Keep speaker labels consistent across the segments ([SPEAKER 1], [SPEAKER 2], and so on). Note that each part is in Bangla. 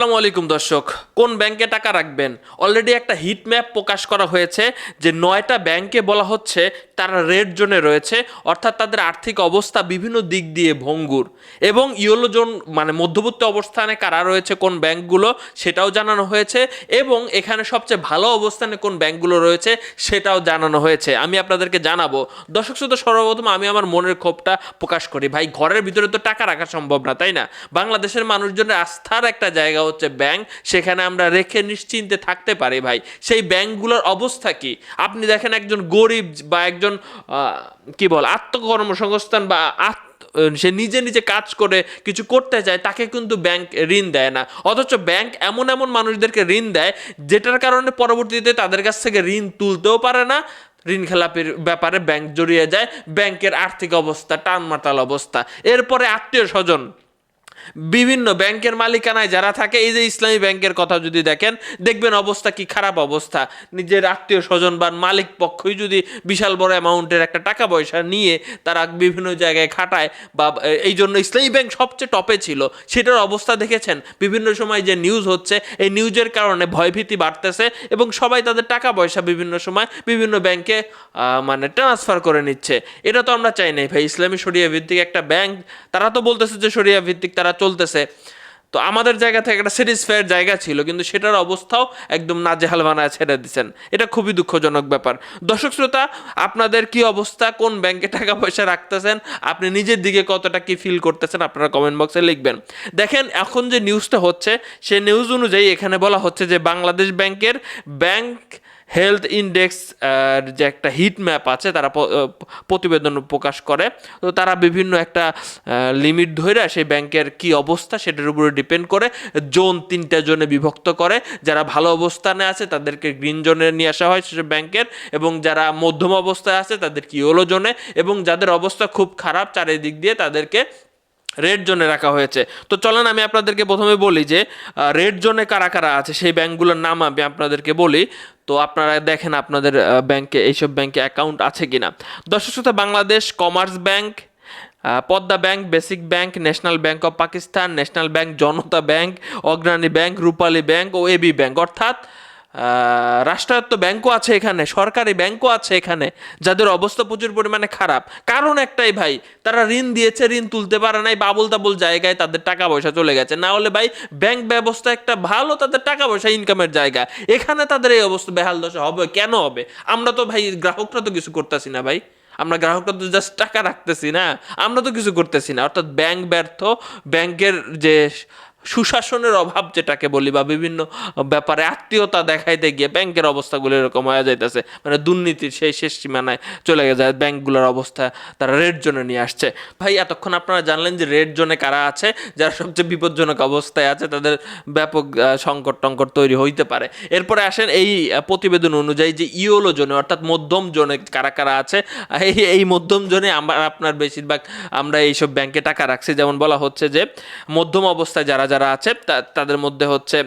[SPEAKER 1] আসসালামু আলাইকুম দর্শক, কোন ব্যাংকে টাকা রাখবেন? অলরেডি একটা হিট ম্যাপ প্রকাশ করা হয়েছে যে নয়টা ব্যাংকে বলা হচ্ছে তারা রেড জোনে রয়েছে, অর্থাৎ তাদের আর্থিক অবস্থা বিভিন্ন দিক দিয়ে ভঙ্গুর। এবং ইয়েলো জোন মানে মধ্যবর্তী অবস্থানে কারা রয়েছে, কোন ব্যাংকগুলো, সেটাও জানানো হয়েছে। এবং এখানে সবচেয়ে ভালো অবস্থানে কোন ব্যাংকগুলো রয়েছে, সেটাও জানানো হয়েছে। আমি আপনাদেরকে জানাব। দর্শক শ্রোতা, সর্বপ্রথম আমি আমার মনের ক্ষোভটা প্রকাশ করি। ভাই, ঘরের ভিতরে তো টাকা রাখা সম্ভব না, তাই না? বাংলাদেশের মানুষজনের আস্থার একটা জায়গা হচ্ছে ব্যাংক। সেখানে আমরা রেখে নিশ্চিন্তে থাকতে পারি, ভাই। সেই ব্যাংকগুলোর অবস্থা কি? আপনি দেখেন একজন গরিব বা একজন আহ, কি বল আত্মকর্মসংস্থান বা আত্ম সে নিজে নিজে কাজ করে কিছু করতে চায় তাকে কিন্তু ব্যাংক ঋণ দেয় না। অথচ ব্যাংক এমন এমন মানুষদেরকে ঋণ দেয় যেটার কারণে পরবর্তীতে তাদের কাছ থেকে ঋণ তুলতেও পারে না। ঋণ খেলাপির ব্যাপারে ব্যাংক জড়িয়ে যায় ব্যাংকের আর্থিক অবস্থা টানমাটাল অবস্থা। এরপরে আত্মীয় স্বজন বিভিন্ন ব্যাংকের মালিকানায় যারা থাকে, এই যে ইসলামী ব্যাংকের কথা যদি দেখেন, দেখবেন অবস্থা কি খারাপ অবস্থা। নিজের আত্মীয় স্বজন বা মালিক পক্ষই যদি বিশাল বড় অ্যামাউন্টের একটা টাকা পয়সা নিয়ে তারা বিভিন্ন জায়গায় খাটায় বা এই জন্য ইসলামী ব্যাংক সবচেয়ে টপে ছিল, সেটার অবস্থা দেখেছেন? বিভিন্ন সময় যে নিউজ হচ্ছে, এই নিউজের কারণে ভয়ভীতি বাড়তেছে এবং সবাই তাদের টাকা পয়সা বিভিন্ন সময় বিভিন্ন ব্যাংকে মানে ট্রান্সফার করে নিচ্ছে। এটা তো আমরা চাই নাই ভাই, ইসলামী শরিয়া ভিত্তিক একটা ব্যাংক, তারা তো বলতেছে যে শরিয়া ভিত্তিক তারা চলতেছে। তো আমাদের জায়গা থেকে একটা স্যাটিসফাইয়ের জায়গা ছিল, কিন্তু সেটার অবস্থাও একদম নাজেহাল বানায় ছেড়ে দিচ্ছেন এটা খুবই দুঃখজনক ব্যাপার। দর্শক শ্রোতা, আপনাদের কি অবস্থা? কোন ব্যাংকে টাকা পয়সা রাখতেছেন? আপনি নিজের দিকে কতটা কি ফিল করতেছেন? আপনারা কমেন্ট বক্সে লিখবেন। দেখেন, এখন যে নিউজটা হচ্ছে সেই নিউজ অনুযায়ী এখানে বলা হচ্ছে যে বাংলাদেশ ব্যাংকের ব্যাংক হেলথ ইন্ডেক্স যে একটা হিট ম্যাপ আছে, তারা প্রতিবেদন প্রকাশ করে। তো তারা বিভিন্ন একটা লিমিট ধরে সেই ব্যাংকের কি অবস্থা সেটার উপরে ডিপেন্ড করে। জোন তিনটা জোনে বিভক্ত করে। যারা ভালো অবস্থানে আছে, তাদেরকে গ্রিন জোনে নিয়ে আসা হয় সেসব ব্যাংকের। এবং যারা মধ্যম অবস্থায় আছে তাদেরকে ইয়েলো জোনে। এবং যাদের অবস্থা খুব খারাপ, চারিদিক দিয়ে তাদেরকে রেড জোনে রাখা হয়েছে। তো চলেন আমি আপনাদেরকে প্রথমে বলি যে রেড জোনে কারা কারা আছে, সেই ব্যাংকগুলোর নাম আমি আপনাদেরকে বলি। তো আপনারা দেখেন আপনাদের ব্যাংকে এইসব ব্যাংকে অ্যাকাউন্ট আছে কি না দর্শক শ্রোতা, Bangladesh commerce bank Padma bank, basic bank, national bank of Pakistan, national bank, Janata bank, Agrani bank, Rupali bank O AB bank. অর্থাৎ রাষ্ট্রায়ত্ত ব্যাংকও আছে এখানে, সরকারি ব্যাংকও আছে এখানে, যাদের অবস্থা প্রচুর পরিমাণে খারাপ। কারণ একটাই ভাই, তারা ঋণ দিয়েছে, ঋণ তুলতে পারে নাই বাবুল তাবুল জায়গায় তাদের টাকা পয়সা চলে গেছে। না হলে ভাই, ব্যাংক ব্যবস্থা একটা ভালো তাদের টাকা পয়সা ইনকামের জায়গা। এখানে তাদের এই অবস্থা বেহাল দশা হবে, কেন হবে? আমরা তো ভাই, গ্রাহকরা তো কিছু করতেছি না ভাই। আমরা গ্রাহকরা তো জাস্ট টাকা রাখতেছি না। আমরা তো কিছু করতেছি না। অর্থাৎ ব্যাংক ব্যর্থ, ব্যাংকের যে সুশাসনের অভাব যেটাকে বলি বা বিভিন্ন ব্যাপারে আত্মীয়তা দেখাইতে গিয়ে ব্যাংকের অবস্থাগুলো এরকম হয়ে যাইতেছে। মানে দুর্নীতির সেই শেষ সীমানায় চলে যায় ব্যাংকগুলোর অবস্থা তারা রেড জোনে নিয়ে আসছে। ভাই, এতক্ষণ আপনারা জানলেন যে রেড জোনে কারা আছে, যারা সবচেয়ে বিপজ্জনক অবস্থায় আছে, তাদের ব্যাপক সংকট টঙ্কট তৈরি হইতে পারে। এরপরে আসেন এই প্রতিবেদন অনুযায়ী যে ইওলো জোনে অর্থাৎ মধ্যম জোনে কারা কারা আছে এই এই মধ্যম জোনে আমার, আপনার বেশিরভাগ আমরা এইসব ব্যাংকে টাকা রাখছি। যেমন বলা হচ্ছে যে মধ্যম অবস্থায় যারা যারা আছে তাদের মধ্যে হচ্ছে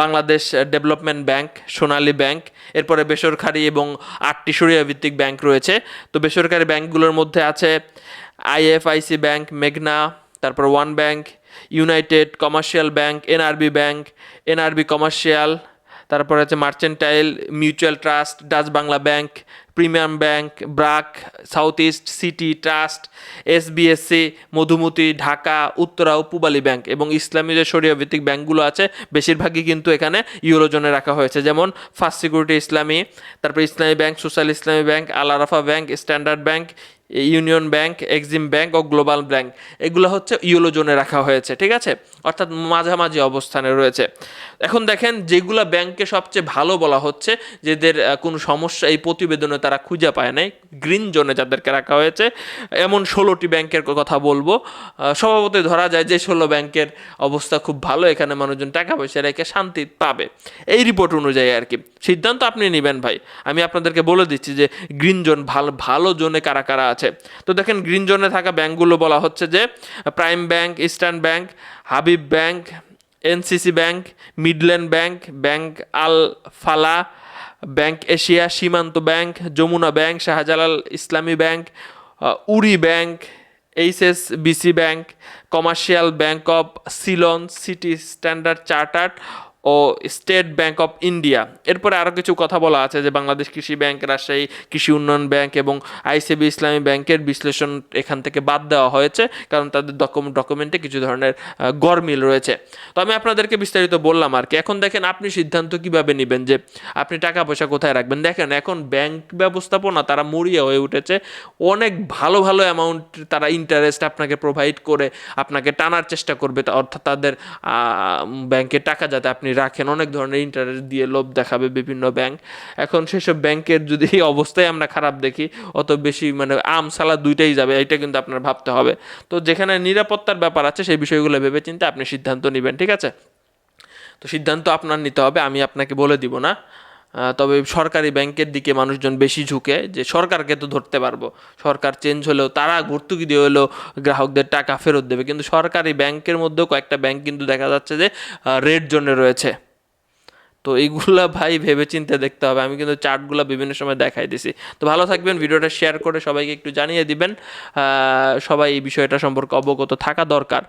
[SPEAKER 1] Bangladesh development bank, Sonali bank, এরপরে বেসরকারি এবং আটটি সরিয়া ভিত্তিক ব্যাংক রয়েছে। তো বেসরকারি ব্যাংকগুলোর মধ্যে আছে আইএফআইসি ব্যাংক, মেঘনা, তারপর one bank, united commercial bank, NRB bank, NRB commercial, তারপরে আছে mercantile mutual trust, Dutch Bangla bank premium bank, BRAC south east city trust, SBSC, Madhumati, Dhaka, Uttara ও পূবালী ব্যাংক এবং ইসলামী যে সরিয়া ভিত্তিক ব্যাংকগুলো আছে, বেশিরভাগই কিন্তু এখানে ইউরোজোনে রাখা হয়েছে। যেমন ফার্স্ট সিকিউরিটি ইসলামী, তারপর Islami bank, social Islami bank, Al Arafah bank, standard bank union bank, Exim bank ও গ্লোবাল ব্যাংক। এগুলো হচ্ছে ইউলো জোনে রাখা হয়েছে, ঠিক আছে? অর্থাৎ মাঝামাঝি অবস্থানে রয়েছে। এখন দেখেন, যেগুলো ব্যাংকে সবচেয়ে ভালো বলা হচ্ছে, যেদের কোনো সমস্যা এই প্রতিবেদনে তারা খুঁজে পায় নাই, গ্রিন জোনে যাদেরকে রাখা হয়েছে, এমন ষোলোটি ব্যাংকের কথা বলব। স্বভাবতই ধরা যায় যে ষোলো ব্যাংকের অবস্থা খুব ভালো, এখানে মানুষজন টাকা পয়সা রেখে শান্তি পাবে। এই রিপোর্ট অনুযায়ী আর কি। সিদ্ধান্ত আপনি নেবেন ভাই। আমি আপনাদেরকে বলে দিচ্ছি যে গ্রিন জোন ভালো ভালো জোনে কারা কারা আছে। তো দেখেন গ্রিন জোনে থাকা ব্যাঙ্কগুলো বলা হচ্ছে যে prime bank, eastern bank, Habib bank, NCC bank, Midland bank bank Al Falah, bank Asia, Simanta bank, Jamuna bank, Shahjalal Islami bank Woori bank HSBC bank, commercial bank of Ceylon, city standard chartered O state bank of India. এরপরে আরও কিছু কথা বলা আছে যে বাংলাদেশ কৃষি ব্যাংক, রাজশাহী কৃষি উন্নয়ন ব্যাংক এবং আইসিবি ইসলামী ব্যাংকের বিশ্লেষণ এখান থেকে বাদ দেওয়া হয়েছে কারণ তাদের ডকুমেন্টে কিছু ধরনের গরমিল রয়েছে। তো আমি আপনাদেরকে বিস্তারিত বললাম আর কি। এখন দেখেন আপনি সিদ্ধান্ত কীভাবে নেবেন যে আপনি টাকা পয়সা কোথায় রাখবেন? দেখেন এখন ব্যাংক ব্যবস্থাপনা তারা মরিয়া হয়ে উঠেছে। অনেক ভালো ভালো অ্যামাউন্ট তারা ইন্টারেস্ট আপনাকে প্রোভাইড করে, আপনাকে টানার চেষ্টা করবে অর্থাৎ তাদের ব্যাংকে টাকা যাতে আপনি রাখেন, অনেক ধরনের ইন্টারেস্ট দিয়ে লোভ দেখাবে বিভিন্ন ব্যাংক এখন সেসব ব্যাংকের যদি এই অবস্থায় আমরা খারাপ দেখি, অত বেশি মানে আম সালা দুইটাই যাবে এটা কিন্তু আপনার ভাবতে হবে। তো যেখানে নিরাপত্তার ব্যাপার আছে, সেই বিষয়গুলো ভেবে চিন্তে আপনি সিদ্ধান্ত নেবেন, ঠিক আছে? তো সিদ্ধান্ত আপনার নিতে হবে, আমি আপনাকে বলে দিব না। তবে সরকারি ব্যাংকের দিকে মানুষজন বেশি ঝুঁকে, যে সরকারকে তো ধরতে পারব। সরকার চেঞ্জ হলেও তারা ভর্তুকি দিয়ে হলেও গ্রাহকদের টাকা ফেরত দেবে। কিন্তু সরকারি ব্যাংকের মধ্যেও কয়েকটা ব্যাংক কিন্তু দেখা যাচ্ছে যে রেড জোনে রয়েছে। তো এইগুলা ভাই ভেবে চিন্তে দেখতে হবে। আমি কিন্তু চার্টগুলো বিভিন্ন সময় দেখাই দিছি। তো ভালো থাকবেন, ভিডিওটা শেয়ার করে সবাইকে একটু জানিয়ে দিবেন। সবাই এই বিষয়টা সম্পর্কে অবগত থাকা দরকার।